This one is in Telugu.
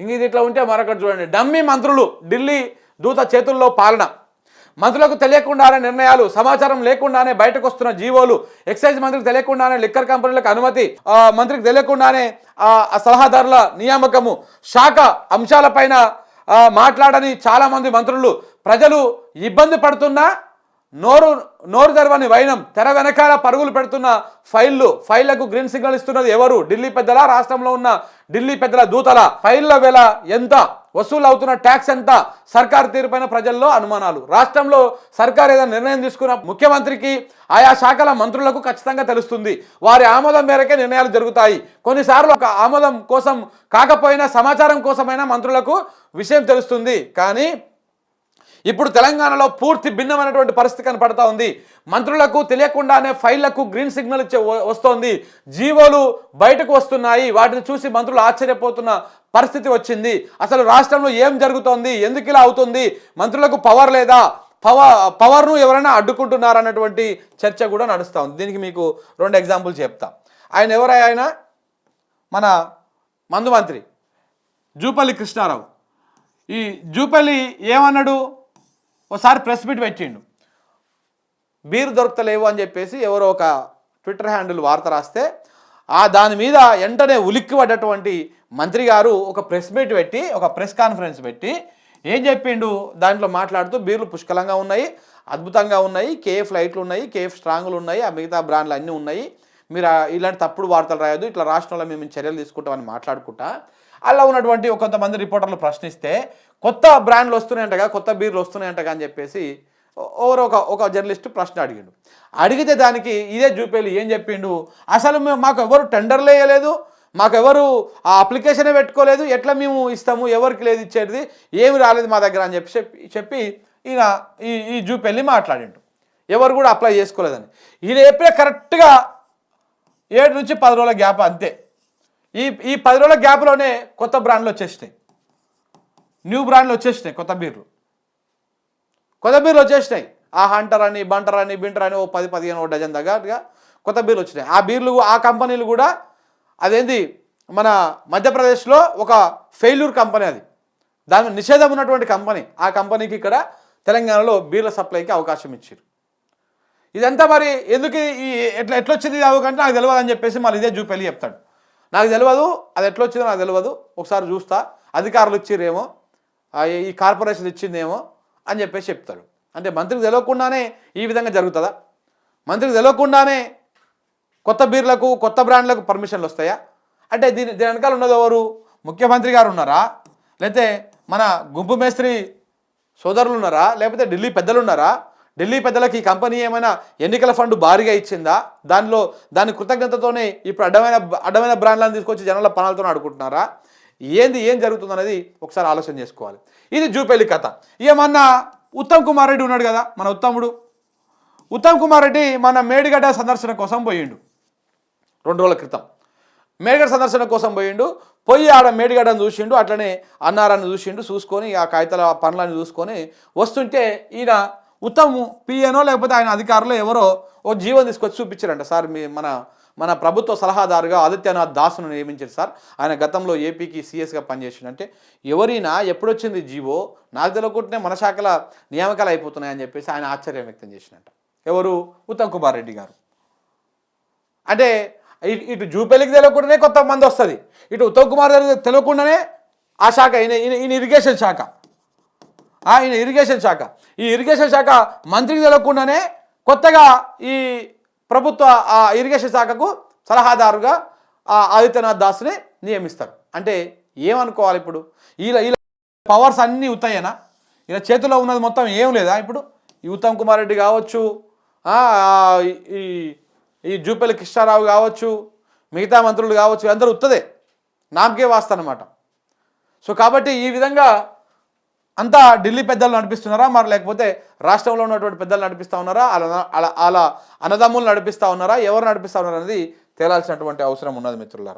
ఇంక ఇది ఇట్లా ఉంటే మరొకటి చూడండి. డమ్మీ మంత్రులు ఢిల్లీ దూత చేతుల్లో పాలన. మంత్రులకు తెలియకుండానే నిర్ణయాలు సమాచారం లేకుండానే బయటకు వస్తున్న జీవోలు ఎక్సైజ్ మంత్రికి తెలియకుండానే లిక్కర్ కంపెనీలకు అనుమతి మంత్రికి తెలియకుండానే సలహాదారుల నియామకము శాఖ అంశాలపైన మాట్లాడని చాలామంది మంత్రులు ప్రజలు ఇబ్బంది పడుతున్నా నోరు నోరు తెరవని వైనం తెర వెనకాల పరుగులు పెడుతున్న ఫైళ్ళు ఫైళ్ళకు గ్రీన్ సిగ్నల్ ఇస్తున్నది ఎవరు? ఢిల్లీ పెద్దల రాష్ట్రంలో ఉన్న ఢిల్లీ పెద్దల దూతల? ఫైళ్ళ వెల ఎంత? వసూలు అవుతున్న ట్యాక్స్ ఎంత? సర్కార్ తీరుపైన ప్రజల్లో అనుమానాలు. రాష్ట్రంలో సర్కార్ ఏదైనా నిర్ణయం తీసుకున్న ముఖ్యమంత్రికి ఆయా శాఖల మంత్రులకు ఖచ్చితంగా తెలుస్తుంది. వారి ఆమోదం మేరకే నిర్ణయాలు జరుగుతాయి. కొన్నిసార్లు ఒక ఆమోదం కోసం కాకపోయినా సమాచారం కోసమైనా మంత్రులకు విషయం తెలుస్తుంది. కానీ ఇప్పుడు తెలంగాణలో పూర్తి భిన్నమైనటువంటి పరిస్థితి కనపడతా ఉంది. మంత్రులకు తెలియకుండానే ఫైళ్ళకు గ్రీన్ సిగ్నల్ ఇచ్చే వస్తోంది. జీవోలు బయటకు వస్తున్నాయి. వాటిని చూసి మంత్రులు ఆశ్చర్యపోతున్న పరిస్థితి వచ్చింది. అసలు రాష్ట్రంలో ఏం జరుగుతోంది? ఎందుకు ఇలా అవుతుంది? మంత్రులకు పవర్ లేదా? పవర్ పవర్ను ఎవరైనా అడ్డుకుంటున్నారా అన్నటువంటి చర్చ కూడా నడుస్తూ ఉంది. దీనికి మీకు రెండు ఎగ్జాంపుల్ చెప్తా. ఆయన ఎవరై ఆయన? మన మందు మంత్రి జూపల్లి కృష్ణారావు. ఈ జూపల్లి ఏమన్నాడు? ఒకసారి ప్రెస్ మీట్ పెట్టిండు. బీరు దొరకలేవు అని చెప్పేసి ఎవరో ఒక ట్విట్టర్ హ్యాండిల్ వార్త రాస్తే ఆ దాని మీద వెంటనే ఉలిక్కి పడ్డటువంటి మంత్రి గారు ఒక ప్రెస్ మీట్ పెట్టి ఒక ప్రెస్ కాన్ఫరెన్స్ పెట్టి ఏం చెప్పిండు? దాంట్లో మాట్లాడుతూ బీర్లు పుష్కలంగా ఉన్నాయి అద్భుతంగా ఉన్నాయి కేఎఫ్ లైట్లు ఉన్నాయి కేఎఫ్ స్ట్రాంగ్లు ఉన్నాయి ఆ మిగతా బ్రాండ్లు అన్నీ ఉన్నాయి. మీరు ఇలాంటి తప్పుడు వార్తలు రాయొద్దు ఇట్లా రాష్ట్రంలో మేము చర్యలు తీసుకుంటామని మాట్లాడుకుంటా. అలా ఉన్నటువంటి కొంతమంది రిపోర్టర్లు ప్రశ్నిస్తే కొత్త బ్రాండ్లు వస్తున్నాయంటగా కొత్త బీర్లు వస్తున్నాయంటగా అని చెప్పేసి ఓవర్ ఒక ఒక జర్నలిస్ట్ ప్రశ్న అడిగిండు. అడిగితే దానికి ఇదే జూపేలు ఏం చెప్పిండు? అసలు మేము మాకు ఎవరు టెండర్లు వేయలేదు మాకు ఎవరు ఆ అప్లికేషనే పెట్టుకోలేదు ఎట్లా మేము ఇస్తాము ఎవరికి లేదు ఇచ్చేది ఏమి రాలేదు మా దగ్గర అని చెప్పి చెప్పి చెప్పి ఈయన ఈ ఈ జూపెళ్ళి మాట్లాడిండు. ఎవరు కూడా అప్లై చేసుకోలేదని. ఈయన చెప్పే కరెక్ట్గా ఏడు నుంచి పది రోజుల గ్యాప్ అంతే. ఈ ఈ పది రోజుల గ్యాప్లోనే కొత్త బ్రాండ్లు వచ్చేసినాయి. న్యూ బ్రాండ్లు వచ్చేసినాయి కొత్త బీర్లు. కొత్త బీర్లు వచ్చేసినాయి. ఆ హంటర్ అని బంటర్ అని బింటర్ అని ఓ పది పదిహేను ఓ డజన్ దగ్గరగా కొత్త బీర్లు వచ్చినాయి. ఆ బీర్లు ఆ కంపెనీలు కూడా అదేంది? మన మధ్యప్రదేశ్లో ఒక ఫెయిల్యూర్ కంపెనీ అది. దాని నిషేధం ఉన్నటువంటి కంపెనీ. ఆ కంపెనీకి ఇక్కడ తెలంగాణలో బీర్ల సప్లైకి అవకాశం ఇచ్చారు ఇదంతా మరి ఎందుకు ఈ ఎట్లా ఎట్లా వచ్చింది అవ్వకంటే నాకు తెలియదు అని చెప్పేసి మళ్ళీ ఇదే చూపెళ్ళి చెప్తాడు. నాకు తెలియదు అది ఎట్లా వచ్చిందో నాకు తెలియదు ఒకసారి చూస్తా అధికారులు ఇచ్చిరేమో ఈ కార్పొరేషన్ ఇచ్చిందేమో అని చెప్పేసి చెప్తాడు అంటే మంత్రికి తెలియకుండానే ఈ విధంగా జరుగుతుందా? మంత్రికి తెలియకుండానే కొత్త బీర్లకు కొత్త బ్రాండ్లకు పర్మిషన్లు వస్తాయా? అంటే దీని దీని వెనకాల ఉన్నది ఎవరు? ముఖ్యమంత్రి గారు ఉన్నారా? లేకపోతే మన గుంపు మేస్త్రి సోదరులు ఉన్నారా? లేకపోతే ఢిల్లీ పెద్దలు ఉన్నారా? ఢిల్లీ పెద్దలకి ఈ కంపెనీ ఏమైనా ఎన్నికల ఫండ్ భారీగా ఇచ్చిందా? దానిలో దాని కృతజ్ఞతతోనే ఇప్పుడు అడ్డమైన అడ్డమైన బ్రాండ్లను తీసుకొచ్చి జనాల పనాలతో ఆడుకుంటున్నారా? ఏంది ఏం జరుగుతుంది అనేది ఒకసారి ఆలోచన చేసుకోవాలి. ఇది జూపెల్లి కథ. ఏమన్నా ఉత్తమ్ కుమార్ రెడ్డి ఉన్నాడు కదా మన ఉత్తముడు. ఉత్తమ్ కుమార్ రెడ్డి మన మేడిగడ్డ సందర్శన కోసం పోయిండు. రెండు రోజుల క్రితం. మేడిగడ్డ సందర్శన కోసం పోయిండు. పోయి ఆడ మేడిగడ్డను చూసిండు అట్లనే అన్నారాన్ని చూసిండు చూసుకొని ఆ కాగితాల పనులను చూసుకొని వస్తుంటే ఈయన ఉత్తమ్ పిఎనో లేకపోతే ఆయన అధికారులు ఎవరో ఓ జీవో తీసుకొచ్చి చూపించారంట. సార్ మీ మన మన ప్రభుత్వ సలహాదారుగా ఆదిత్యనాథ్ దాసును నియమించారు సార్. ఆయన గతంలో ఏపీకి సీఎస్గా పనిచేసిండంటే ఎవరైనా ఎప్పుడొచ్చింది జీవో? నాకు తెలియకుండానే మన శాఖల నియామకాలు అయిపోతున్నాయని చెప్పేసి ఆయన ఆశ్చర్యం వ్యక్తం చేసినట్ట ఎవరు? ఉత్తమ్ కుమార్ రెడ్డి గారు. అంటే ఇటు జూపల్లికి తెలియకుండానే కొత్త వస్తుంది. ఇటు ఉత్తమ్ కుమార్ గారికి తెలియకుండానే ఆ శాఖ ఈయన ఇరిగేషన్ శాఖ. ఆయన ఇరిగేషన్ శాఖ. ఈ ఇరిగేషన్ శాఖ మంత్రికి తెలియకుండానే కొత్తగా ఈ ప్రభుత్వ ఆ ఇరిగేషన్ శాఖకు సలహాదారుగా ఆ ఆదిత్యనాథ్ దాస్ని నియమిస్తారు. అంటే ఏమనుకోవాలి ఇప్పుడు? ఇలా ఇలా పవర్స్ అన్నీ ఉత్తాయేనా? ఇలా చేతిలో ఉన్నది మొత్తం ఏం లేదా ఇప్పుడు? ఈ ఉత్తమ్ కుమార్ రెడ్డి కావచ్చు ఈ ఈ జూపల్లి కృష్ణారావు కావచ్చు మిగతా మంత్రులు కావచ్చు అందరూ ఉత్తదే. నామకే వాస్తనమాట సో కాబట్టి ఈ విధంగా అంతా ఢిల్లీ పెద్దలు నడిపిస్తున్నారా? మరి లేకపోతే రాష్ట్రంలో ఉన్నటువంటి పెద్దలు నడిపిస్తూ ఉన్నారా? అలా అలా అలా అన్నదమ్ములు నడిపిస్తూ ఉన్నారా? ఎవరు నడిపిస్తూ ఉన్నారా అనేది తేలాల్సినటువంటి అవసరం ఉన్నది మిత్రులారా.